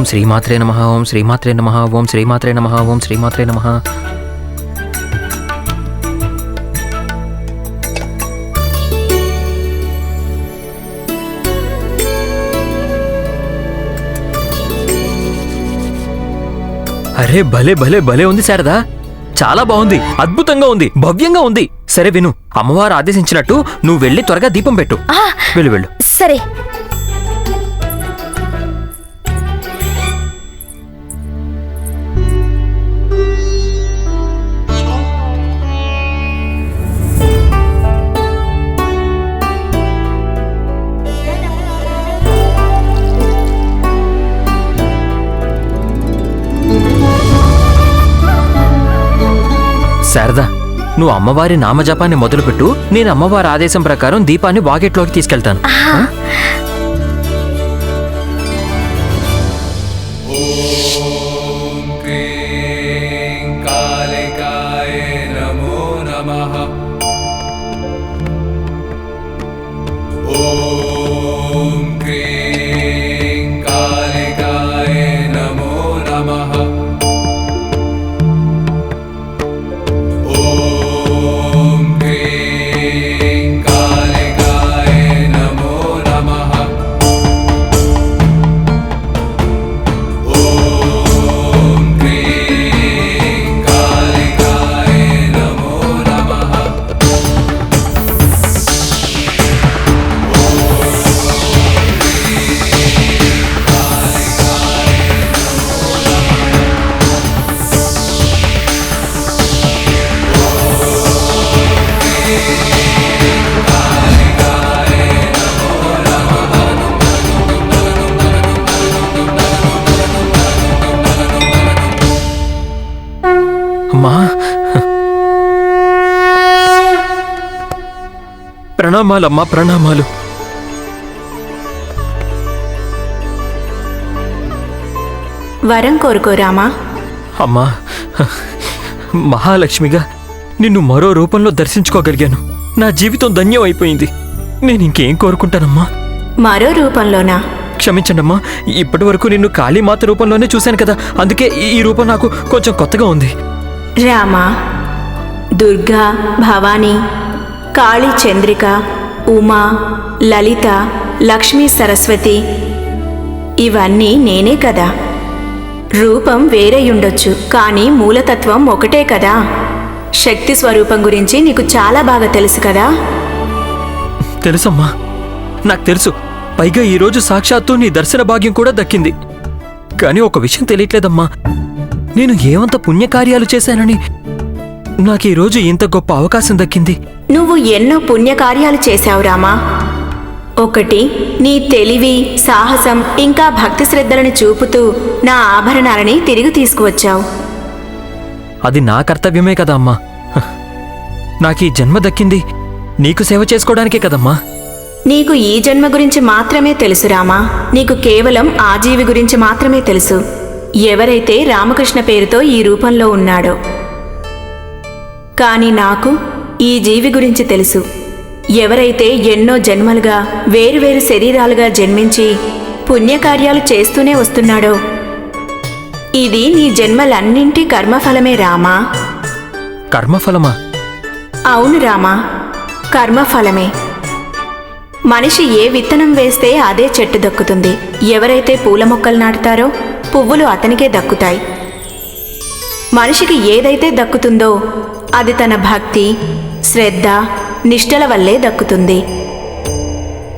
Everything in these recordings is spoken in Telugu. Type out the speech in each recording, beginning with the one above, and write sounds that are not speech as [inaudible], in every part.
ఓం శ్రీమాత్రే నమ ఓం శ్రీమాత్రే నమ ఓం శ్రీమాత్రే నమ ఓం శ్రీమాత్రే నమ. అరే భలే భలే భలే ఉంది శారదా. చాలా బాగుంది అద్భుతంగా ఉంది భవ్యంగా ఉంది. సరే విను అమ్మవారు ఆదేశించినట్టు నువ్వు వెళ్ళి త్వరగా దీపం పెట్టు. వెళ్ళు వెళ్ళు. సరే. శారదా నువ్వు అమ్మవారి నామజపాన్ని మొదలుపెట్టు. నేను అమ్మవారి ఆదేశం ప్రకారం దీపాన్ని వాకెట్లోకి తీసుకెళ్తాను. ప్రణామాలమ్మా ప్రణామాలు. వరం కోరుకో రామా. అమ్మా మహాలక్ష్మిగా నిన్ను మరో రూపంలో దర్శించుకోగలిగాను. నా జీవితం ధన్యం అయిపోయింది. నేను ఇంకేం కోరుకుంటానమ్మా? మరో రూపంలోనా? క్షమించండమ్మా ఇప్పటి వరకు నిన్ను కాళీమాత రూపంలోనే చూశాను కదా. అందుకే ఈ- ఈ రూపం నాకు కొంచెం కొత్తగా ఉంది. రామా దుర్గా భవానీ కాళీ చంద్రిక ఉమా లలిత లక్ష్మీ సరస్వతి ఇవన్నీ నేనే కదా. రూపం వేరే ఉండొచ్చు కానీ మూలతత్వం ఒకటే కదా. శక్తి స్వరూపం గురించి నీకు చాలా బాగా తెలుసు కదా. తెలుసమ్మా నాకు తెలుసు. పైగా ఈరోజు సాక్షాత్తు నీ దర్శన భాగ్యం కూడా దక్కింది. కానీ ఒక విషయం తెలియట్లేదమ్మా. నేను ఏమంత పుణ్యకార్యాలు చేశానని నాకు ఈరోజు ఇంత గొప్ప అవకాశం దక్కింది. నువ్వు ఎన్నో పుణ్యకార్యాలు చేశావు రామా. ఒకటి నీ తెలివి సాహసం ఇంకా భక్తి శ్రద్ధలను చూపుతూ నా ఆభరణాలని తిరిగి తీసుకువచ్చావు. అది నా కర్తవ్యమే కదా అమ్మా. నాకు ఈ జన్మ దక్కింది. నీకు సేవ చేసుకోవడానికే కదమ్మా. నీకు ఈ జన్మ గురించి మాత్రమే తెలుసు రామా. నీకు కేవలం ఆ జీవి గురించి మాత్రమే తెలుసు. ఎవరైతే రామకృష్ణ పేరుతో ఈ రూపంలో ఉన్నాడో. కానీ నాకు ఈ జీవి గురించి తెలుసు. ఎవరైతే ఎన్నో జన్మలుగా వేరువేరు శరీరాలుగా జన్మించి పుణ్యకార్యాలు చేస్తూనే వస్తున్నాడో ఇది నీ జన్మలన్నింటి కర్మఫలమే రామా? కర్మఫలమా? అవును రామా కర్మఫలమే. మనిషి ఏ విత్తనం వేస్తే అదే చెట్టు దక్కుతుంది. ఎవరైతే పూల మొక్కలు నాటుతారో పువ్వులు అతనికే దక్కుతాయి. మనిషికి ఏదైతే దక్కుతుందో అది తన భక్తి శ్రద్ధ నిష్టల వల్లే దక్కుతుంది.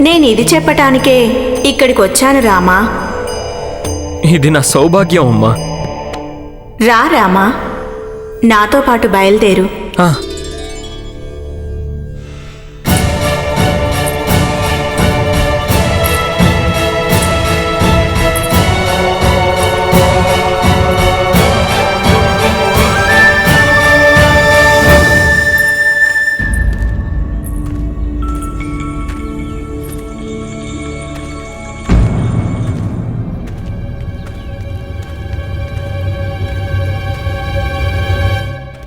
నేను ఇది చెప్పటానికే ఇక్కడికి వచ్చాను రామా. ఇది నా సౌభాగ్యం అమ్మా. రా రామా. నాతో పాటు బయలుదేరు.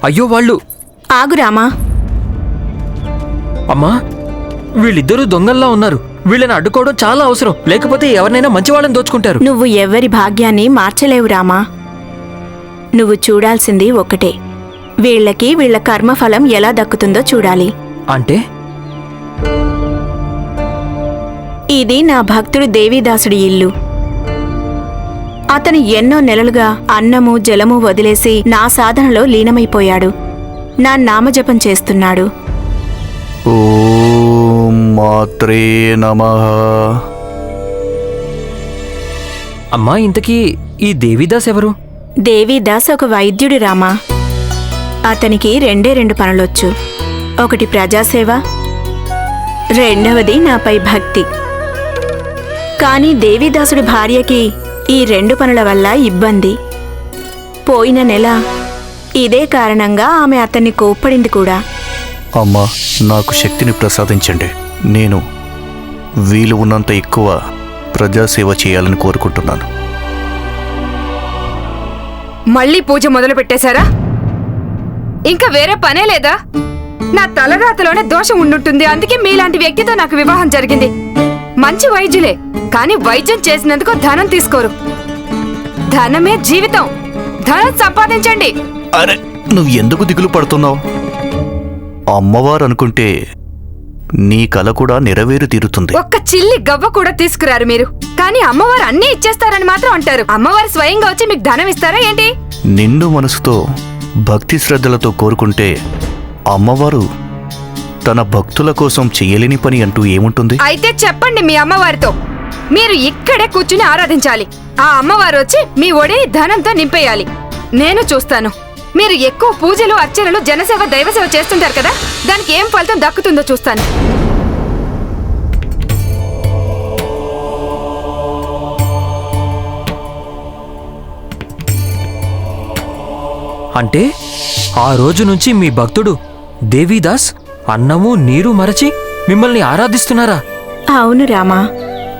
అయ్యో వాళ్ళు. ఆగు రామా. అమ్మా వీళ్ళిద్దరూ దొంగల్లా ఉన్నారు. వీళ్ళని అడ్డుకోవడం చాలా అవసరం. లేకపోతే ఎవరినైనా మంచి వాళ్ళని దోచుకుంటారు. నువ్వు ఎవ్వరి భాగ్యాన్ని మార్చలేవు రామా. నువ్వు చూడాల్సింది ఒకటే వీళ్ళకి వీళ్ళ కర్మఫలం ఎలా దక్కుతుందో చూడాలి. అంటే? ఇది నా భక్తుడు దేవీదాసుడి ఇల్లు. అతను ఎన్నో నెలలుగా అన్నము జలము వదిలేసి నా సాధనలో లీనమైపోయాడు. నా నామజపం చేస్తున్నాడు. ఓం మాత్రే నమ. అమ్మా ఇంతకీ ఈ దేవిదాస్ ఎవరు? దేవీదాస్ ఒక వైద్యుడి రామా. అతనికి రెండే రెండు పనులొచ్చు. ఒకటి ప్రజాసేవ రెండవది నాపై భక్తి. కానీ దేవీదాసుడి భార్యకి ఈ రెండు పనుల వల్ల ఇబ్బంది. పోయిన నెల ఇదే కారణంగా ఆమె అతన్ని కోప్పడింది కూడా. అమ్మా నాకు శక్తిని ప్రసాదించండి. నేను వీలు ఉన్నంత ఎక్కువ ప్రజాసేవ చేయాలని కోరుకుంటున్నాను. మళ్ళీ పూజ మొదలు పెట్టేశారా ఇంకా వేరే పనే లేదా? నా తలరాతలోనే దోషం ఉండుంటుంది. అందుకే మీలాంటి వ్యక్తితో నాకు వివాహం జరిగింది. మంచి వైద్యులే కానీ వైద్యం చేసినందుకు ధనం తీసుకోరు. ధనమే జీవితం. ధనం సంపాదించండి. అరే నువ్వు ఎందుకు దిగులు పడుతున్నావు? అమ్మవారు అనుకుంటే నీ కల కూడా నెరవేరు తీరుతుంది. ఒక్క చిల్లి గవ్వ కూడా తీసుకురారు మీరు. కానీ అమ్మవారు అన్నీ ఇచ్చేస్తారని మాత్రం అంటారు. అమ్మవారు స్వయంగా వచ్చి మీకు ధనం ఇస్తారా ఏంటి? నిండు మనసుతో భక్తి శ్రద్ధలతో కోరుకుంటే అమ్మవారు తన భక్తుల కోసం చెయ్యలేని పని అంటూ ఏముంటుంది? అయితే చెప్పండి మీ అమ్మవారితో. మీరు ఇక్కడే కూర్చుని ఆరాధించాలి. ఆ అమ్మవారు వచ్చి మీ ఒడిని ధనంతో నింపేయాలి. నేను చూస్తాను. మీరు ఎక్కువ పూజలు అర్చనలు జనసేవ దైవసేవ చేస్తుంటారు కదా? దానికి ఏం ఫలితం దక్కుతుందో చూస్తాను. అంటే ఆ రోజు నుంచి మీ భక్తుడు దేవిదాస్ అన్నము నీరు మరచి మిమ్మల్ని ఆరాధిస్తున్నారా? అవును రామా.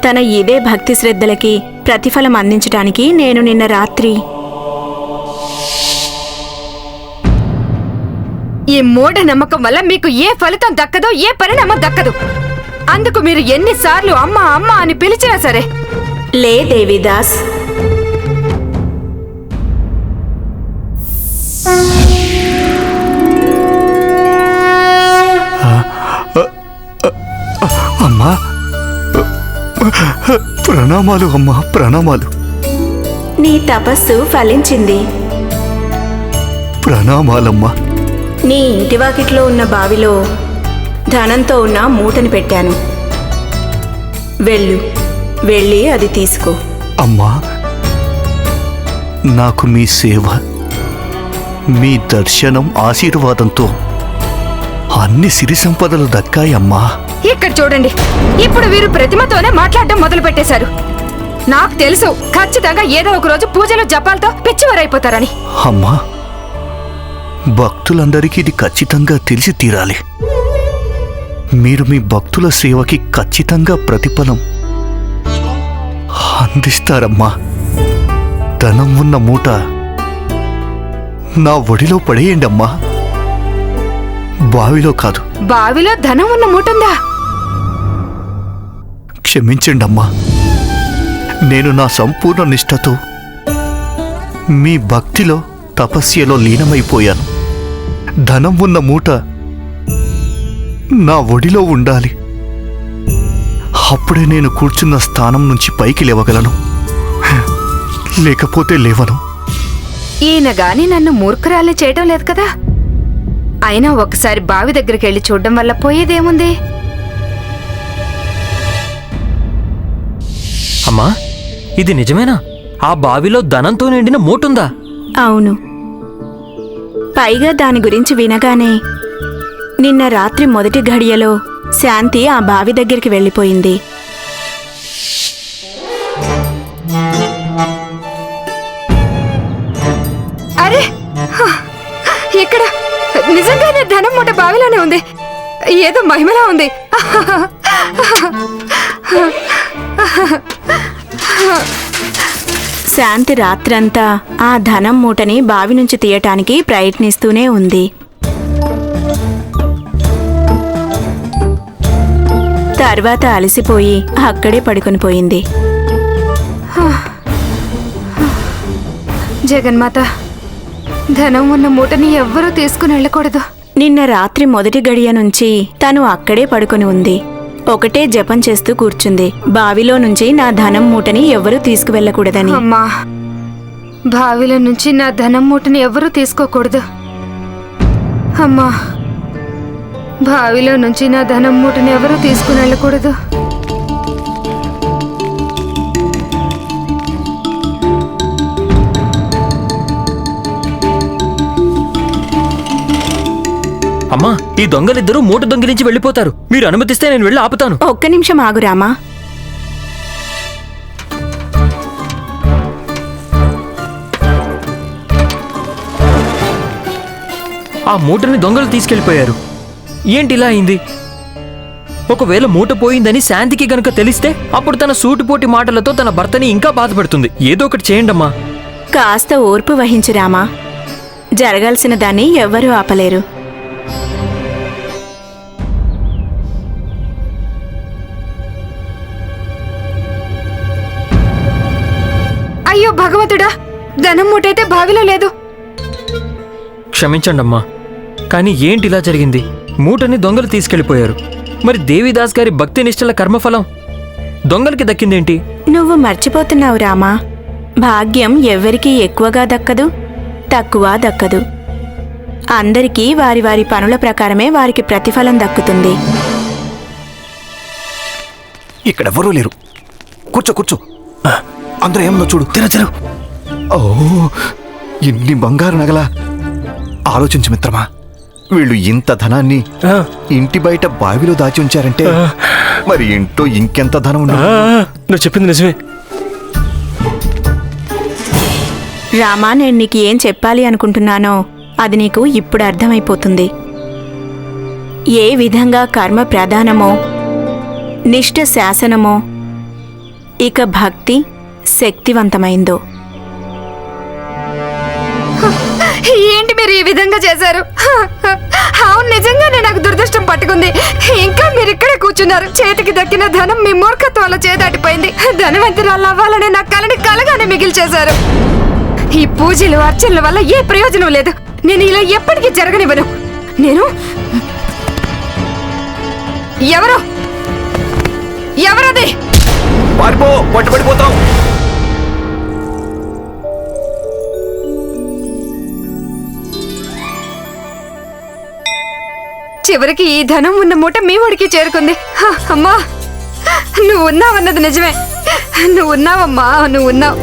తన ఇదే భక్తి శ్రద్ధలకి ప్రతిఫలం అందించటానికి నేను నిన్న రాత్రి ఈ మూఢ నమ్మకం వల్ల మీకు ఏ ఫలితం దక్కదో ఏ పరిణామం దక్కదు. అందుకు మీరు ఎన్నిసార్లు అమ్మ అమ్మ అని పిలిచినా సరే. లే దేవిదాస్ ప్రణామాలు అమ్మా ప్రణామాలు. నీ తపస్సు ఫలించింది. ప్రణామాలమ్మా. నీ ఇంటి వాకిట్లో ఉన్న బావిలో ధనంతో ఉన్న మూటని పెట్టాను. వెళ్ళు వెళ్ళి అది తీసుకో. అమ్మా నాకు మీ సేవ మీ దర్శనం ఆశీర్వాదంతో అన్ని సిరి సంపదలు దక్కాయమ్మా. ఇక్కడ చూడండి. ఇప్పుడు వీరు ప్రతిమతోనే మాట్లాడడం మొదలు పెట్టేశారు నాకు తెలుసు ఖచ్చితంగా ఏదో ఒక రోజు పూజలు జపాలతో పిచ్చివారైపోతారని. అమ్మా భక్తులందరికీ ఇది ఖచ్చితంగా తెలిసి తీరాలి. మీరు మీ భక్తుల సేవకి ఖచ్చితంగా ప్రతిఫలం అందిస్తారమ్మా. ధనం ఉన్న మూట నా ఒడిలో పడేయండి అమ్మా బావిలో కాదు. బావిలో ధనం ఉన్న మూటుందా? క్షమించండమ్మా. నేను నా సంపూర్ణ నిష్ఠతో మీ భక్తిలో తపస్యలో లీనమైపోయాను. ధనం ఉన్న మూట నా ఒడిలో ఉండాలి. అప్పుడే నేను కూర్చున్న స్థానం నుంచి పైకి లేవగలను. లేకపోతే లేవను. ఈయన గాని నన్ను మూర్ఖురాలే చేయడం లేదు కదా? అయినా ఒకసారి బావి దగ్గరికి వెళ్ళి చూడడం వల్ల పోయేదేముంది? అమ్మా ఇది నిజమేనా? ఆ బావిలో ధనంతో నిండిన మూటుందా? అవును. పైగా దాని గురించి వినగానే నిన్న రాత్రి మొదటి ఘడియలో శాంతి ఆ బావి దగ్గరికి వెళ్ళిపోయింది. అరే! ఇక్కడ నిజంగానే ధనం మూట బావిలోనే ఉంది. ఏదో మహిమలా ఉంది. [laughs] శాంతి రాత్రంతా ఆ ధనం మూటని బావి నుంచి తీయటానికి ప్రయత్నిస్తూనే ఉంది. తర్వాత అలసిపోయి అక్కడే పడుకొని పోయింది. జగన్మాత ధనం ఉన్న మూటని ఎవ్వరూ తీసుకుని వెళ్ళకూడదు. నిన్న రాత్రి మొదటి గడియ నుంచి తను అక్కడే పడుకొని ఉంది. ఒకటే జపం చేస్తూ కూర్చుంది. బావిలో నుంచి నా ధనం మూటని ఎవ్వరూ తీసుకువెళ్ళకూడదని. అమ్మా బావిలో నుంచి నా ధనం మూటని ఎవరూ తీసుకోకూడదు. అమ్మా బావిలో నుంచి నా ధనం మూటని ఎవరూ తీసుకుని వెళ్ళకూడదు అమ్మా ఈ దొంగలిద్దరూ మూట దొంగిలించి వెళ్ళిపోతారు. మీరు అనుమతిస్తే నేను వెళ్ళి ఆపుతాను. ఒక్క నిమిషం ఆగు రామా. ఆ మూటని దొంగలు తీసుకెళ్ళిపోయారు ఏంటి ఇలా అయింది? ఒకవేళ మూట పోయిందని శాంతికి గనుక తెలిస్తే అప్పుడు తన సూటిపోటి మాటలతో తన భర్తని ఇంకా బాధపడుతుంది. ఏదో ఒకటి చేయండమ్మా. కాస్త ఓర్పు వహించు రామా. జరగాల్సిన దాన్ని ఎవ్వరూ ఆపలేరు. అయ్యో భగవంతుడా ధనం మూటైతే బావిలో లేదు. క్షమించండమ్మా కానీ ఏంటి ఇలా జరిగింది? మూటని దొంగలు తీసుకెళ్ళిపోయారు మరి దేవిదాస్ గారి భక్తి నిష్టల కర్మఫలం? దొంగలకి దక్కిందేంటి? నువ్వు మర్చిపోతున్నావు రామా. భాగ్యం ఎవ్వరికీ ఎక్కువగా దక్కదు తక్కువ దక్కదు. అందరికీ వారి వారి పనుల ప్రకారమే వారికి ప్రతిఫలం దక్కుతుంది. ఇక్కడెవ్వరూ లేరు. కూర్చో కూర్చో. అందరూ ఏమన్నా చూడు. తెర తెరు ఓ ఇన్ని బంగారు నగల. ఆలోచించు మిత్రమా వీళ్ళు ఇంత ధనాన్ని ఇంటి బయట బావిలో దాచి ఉంచారంటే మరి ఇంట్లో ఇంకెంత ధనం ఉండు? నువ్వు చెప్పింది నిజమే. రామా నేను నీకు ఏం చెప్పాలి అనుకుంటున్నానో అది నీకు ఇప్పుడు అర్థమైపోతుంది. ఏ విధంగా కర్మ ప్రధానమో నిష్ఠ శాసనమో ఇక భక్తి శక్తివంతమైందో. ఏంటి మీరు ఈ విధంగా చేశారు? అవును నిజంగానే నాకు దురదృష్టం పట్టుకుంది. ఇంకా మీరు ఇక్కడే కూర్చున్నారు. చేతికి దక్కిన ధనం మీ మూర్ఖత్వం వల్ల చేదాటిపోయింది ధనవంతురాలు అవ్వాలనే నా కలని కలగానే మిగిల్చేశారు. ఈ పూజలు అర్చనల వల్ల ఏ ప్రయోజనం లేదు. నేను ఇలా ఎప్పటికీ జరగనివ్వను. నేను ఎవరు? ఎవరది? పారిపో పట్టుబడిపోతాం. చివరికి ఈ ధనం ఉన్న మూట మీ వాడికి చేరుకుంది. హ, అమ్మా. నువ్వు ఉన్నావన్నది నిజమే. నువ్వు ఉన్నావమ్మా నువ్వు ఉన్నావు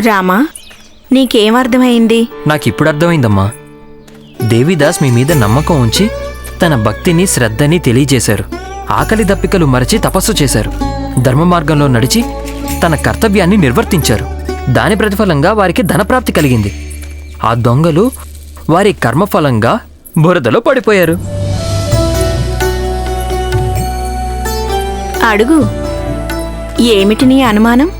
రామా నీకేం అర్థమైంది? నాకిప్పుడు అర్థమైందమ్మా. దేవిదాస్ మీ మీద నమ్మకం ఉంచి తన భక్తిని శ్రద్ధని తెలియజేశారు. ఆకలి దప్పికలు మరచి తపస్సు చేశారు. ధర్మ మార్గంలో నడిచి తన కర్తవ్యాన్ని నిర్వర్తించారు. దాని ప్రతిఫలంగా వారికి ధనప్రాప్తి కలిగింది. ఆ దొంగలు వారి కర్మఫలంగా బురదలో పడిపోయారు. అడుగు. ఏమిటి నీ అనుమానం?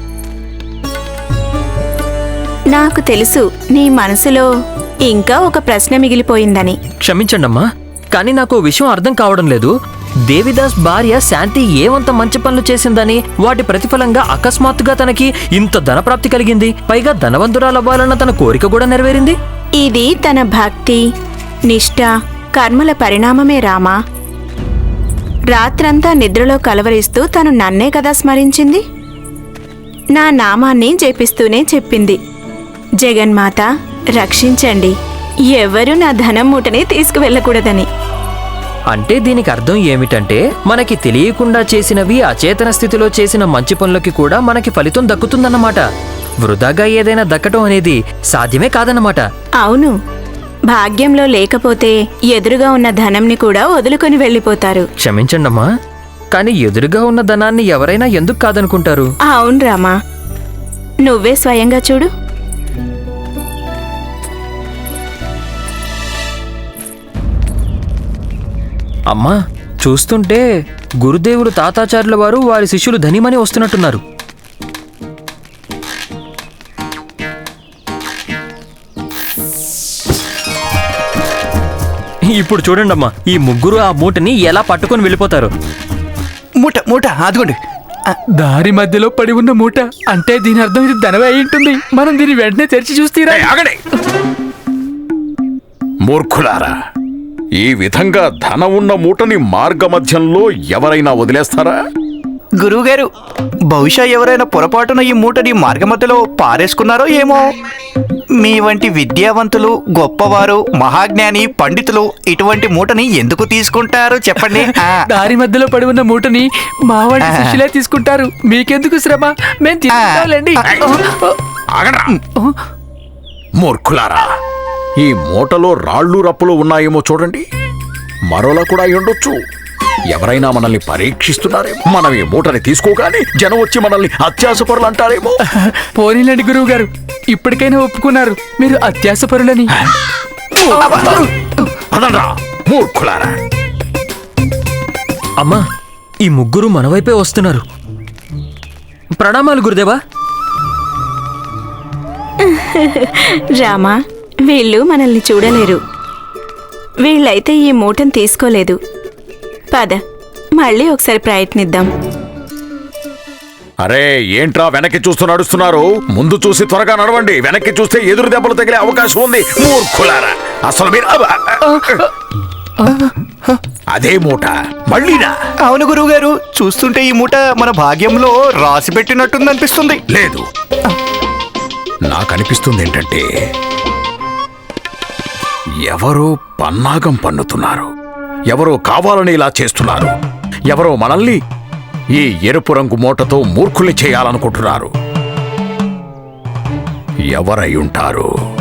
నాకు తెలుసు నీ మనసులో ఇంకా ఒక ప్రశ్న మిగిలిపోయిందని. క్షమించండమ్మా. కానీ నాకు విషయం అర్థం కావడం లేదు. దేవిదాస్ భార్య శాంతి ఏమంత మంచి పనులు చేసిందని వాటి ప్రతిఫలంగా అకస్మాత్తుగా తనకి ఇంత ధనప్రాప్తి కలిగింది. పైగా ధనవంతురాలవ్వాలన్న తన కోరిక కూడా నెరవేరింది. ఇది తన భక్తి నిష్ఠ కర్మల పరిణామమే రామా. రాత్రంతా నిద్రలో కలవరిస్తూ తను నన్నే కదా స్మరించింది? నా నామాన్ని జపిస్తూనే చెప్పింది. జగన్మాత రక్షించండి. ఎవరు నా ధనం మూటని తీసుకువెళ్ళకూడదని. అంటే దీనికి అర్థం ఏమిటంటే మనకి తెలియకుండా చేసినవి అచేతన స్థితిలో చేసిన మంచి పనులకి కూడా మనకి ఫలితం దక్కుతుందన్నమాట. వృధాగా ఏదైనా దక్కటం అనేది సాధ్యమే కాదన్నమాట. అవును. భాగ్యంలో లేకపోతే ఎదురుగా ఉన్న ధనంని కూడా వదులుకొని వెళ్ళిపోతారు. క్షమించండమ్మా కానీ ఎదురుగా ఉన్న ధనాన్ని ఎవరైనా ఎందుకు కాదనుకుంటారు? అవును రామా. నువ్వే స్వయంగా చూడు. అమ్మా చూస్తుంటే గురుదేవులు తాతాచార్యుల వారు వారి శిష్యులు ధనిమని వస్తున్నట్టున్నారు. ఇప్పుడు చూడండమ్మా ఈ ముగ్గురు ఆ మూటని ఎలా పట్టుకొని వెళ్ళిపోతారు? మూట మూట అదిగోండి. ఆ, దారి మధ్యలో పడి ఉన్న మూట అంటే దీని అర్థం ఇది ధనవే అయి ఉంటుంది. మనం దీన్ని వెంటనే తెరిచి చూస్తీరా మూర్ఖులారా ఈ విధంగా ధనం ఉన్న మూటని మార్గమధ్యంలో ఎవరైనా వదిలేస్తారా? గురువుగారు బహుశా ఎవరైనా పొరపాటున ఈ మూటని మార్గమధ్యలో పారేసుకున్నారో ఏమో. మీ వంటి విద్యావంతులు గొప్పవారు మహాజ్ఞాని పండితులు ఇటువంటి మూటని ఎందుకు తీసుకుంటారు చెప్పండి? [laughs] ఆ, దారి మధ్యలో పడి ఉన్న మూటని మా వంటి శిష్యులే తీసుకుంటారు. మీకెందుకు శ్రమ? మేము తీసుకుంటాంలేండి. మూర్ఖులారా. ఈ మూటలో రాళ్ళు రప్పులు ఉన్నాయేమో చూడండి. మరోలా కూడా అయి ఉండొచ్చు. ఎవరైనా మనల్ని పరీక్షిస్తున్నారేమో. మనం ఈ మూటని తీసుకోగానే జనం వచ్చి మనల్ని అత్యాసపరులు అంటారేమో. పోనీలేండి గురువు గారు ఇప్పటికైనా ఒప్పుకున్నారు. మీరు అత్యాసపరులని. మూర్ఖులారా. అమ్మా ఈ ముగ్గురు మన వైపే వస్తున్నారు. ప్రణామాలు గురుదేవా. రామా వీళ్ళు మనల్ని చూడలేరు. వీళ్ళైతే ఈ మూటను తీసుకోలేదు. పద మళ్ళీ ఒకసారి ప్రయత్నిద్దాం. అరే ఏంట్రా వెనక్కి చూస్తూ నడుస్తున్నారు? ముందు చూసి త్వరగా నడవండి. వెనక్కి చూస్తే ఎదురు దెబ్బలు తగిలే అవకాశం ఉంది. మూర్ఖులారా. అసలు మీరు! అదే మూట. మళ్ళీనా అవును గురువుగారు చూస్తుంటే ఈ మూట మన భాగ్యంలో రాసి పెట్టినట్టుంది అనిపిస్తుంది లేదు. నాకు అనిపిస్తుంది ఏంటంటే ఎవరో పన్నాగం పన్నుతున్నారు. ఎవరో కావాలని ఇలా చేస్తున్నారు. ఎవరో మనల్ని ఈ ఎరుపు రంగు మూటతో మూర్ఖుల్ని చేయాలనుకుంటున్నారు. ఎవరై ఉంటారు?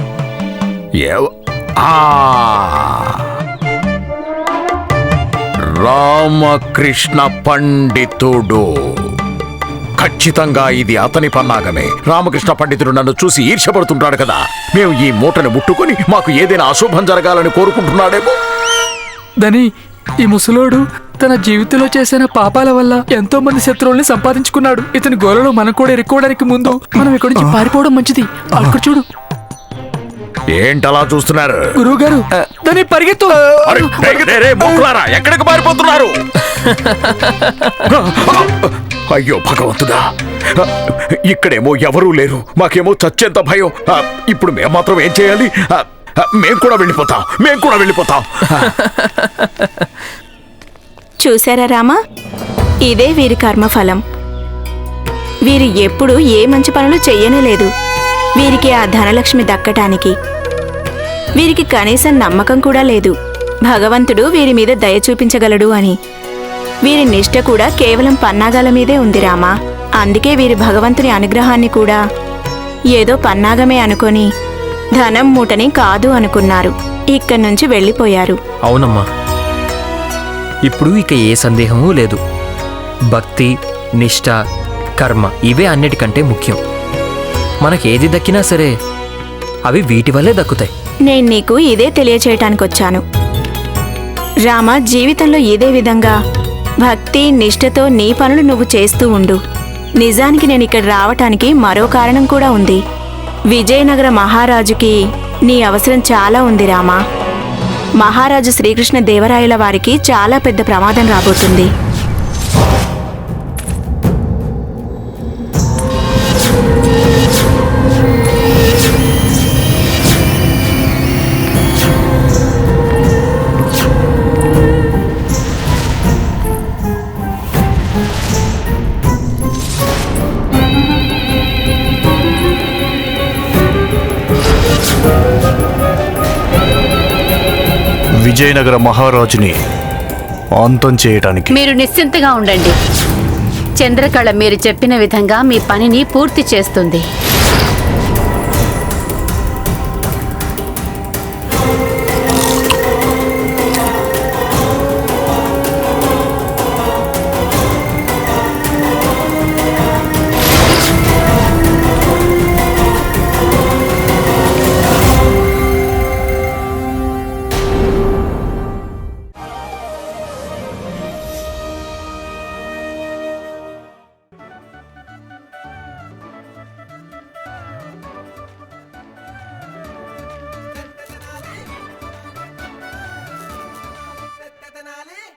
ఆ! రామకృష్ణ పండితుడు. ఖచ్చితంగా ఇది అతని పన్నాగమే. రామకృష్ణ పండితుడు నన్ను చూసి ఈర్ష్యపడుతుంటాడు కదా. మేము ఈ మూటని ముట్టుకొని మాకు ఏదైనా అశుభం జరగాలని కోరుకుంటున్నాడేమో. దని ఈ ముసలోడు తన జీవితంలో చేసిన పాపాల వల్ల ఎంతో మంది శత్రువుల్ని సంపాదించుకున్నాడు. ఇతని గోలలో మనం కూడా ఇరుక్కోవడానికి ముందు మనం ఇక్కడి నుంచి పారిపోవడం మంచిది. అక్కడ చూడు ఏంటలా చూస్తున్నారు? గురువు గారు దాన్ని పరిగెత్తు. అరే, మొక్కులారా, ఎక్కడికి పారిపోతున్నారు? అయ్యో భగవంతుడా. ఇక్కడేమో ఎవరూ లేరు. మాకేమో చచ్చేంత భయం. ఆ, ఇప్పుడు మేము మాత్రం ఏం చేయాలి? ఆ, ఆ, మేం కూడా వెళ్ళిపోతాం. మేం కూడా వెళ్ళిపోతాం. చూశారా రామా? ఇదే వీరి కర్మఫలం. వీరు ఎప్పుడు ఏ మంచి పనులు చెయ్యనే లేదు. వీరికి ఆ ధనలక్ష్మి దక్కటానికి. వీరికి కనీసం నమ్మకం కూడా లేదు. భగవంతుడు వీరి మీద దయ చూపించగలడు అని. వీరి నిష్ట కూడా కేవలం పన్నాగాల మీదే ఉంది రామా. అందుకే వీరి భగవంతుని అనుగ్రహాన్ని కూడా ఏదో పన్నాగమే అనుకొని ధనం మూటని కాదు అనుకున్నారు. ఇక్కడి నుంచి వెళ్ళిపోయారు. అవునమ్మా. ఇప్పుడు ఇక ఏ సందేహమూ లేదు. భక్తి నిష్ఠ కర్మ ఇవే అన్నిటికంటే ముఖ్యం. మనకేది దక్కినా సరే అవి వీటి వల్లే దక్కుతాయి. నేను నీకు ఇదే తెలియచేయటానికి వచ్చాను రామ జీవితంలో ఇదే విధంగా భక్తి నిష్ఠతో నీ పనులు నువ్వు చేస్తూ ఉండు. నిజానికి నేను ఇక్కడ రావటానికి మరో కారణం కూడా ఉంది. విజయనగర మహారాజుకి నీ అవసరం చాలా ఉంది రామా. మహారాజు శ్రీకృష్ణ దేవరాయల వారికి చాలా పెద్ద ప్రమాదం రాబోతుంది. విజయనగర మహారాజుని అంతం చేయటానికి. మీరు నిశ్చింతగా ఉండండి. చంద్రకళ మీరు చెప్పిన విధంగా మీ పనిని పూర్తి చేస్తుంది.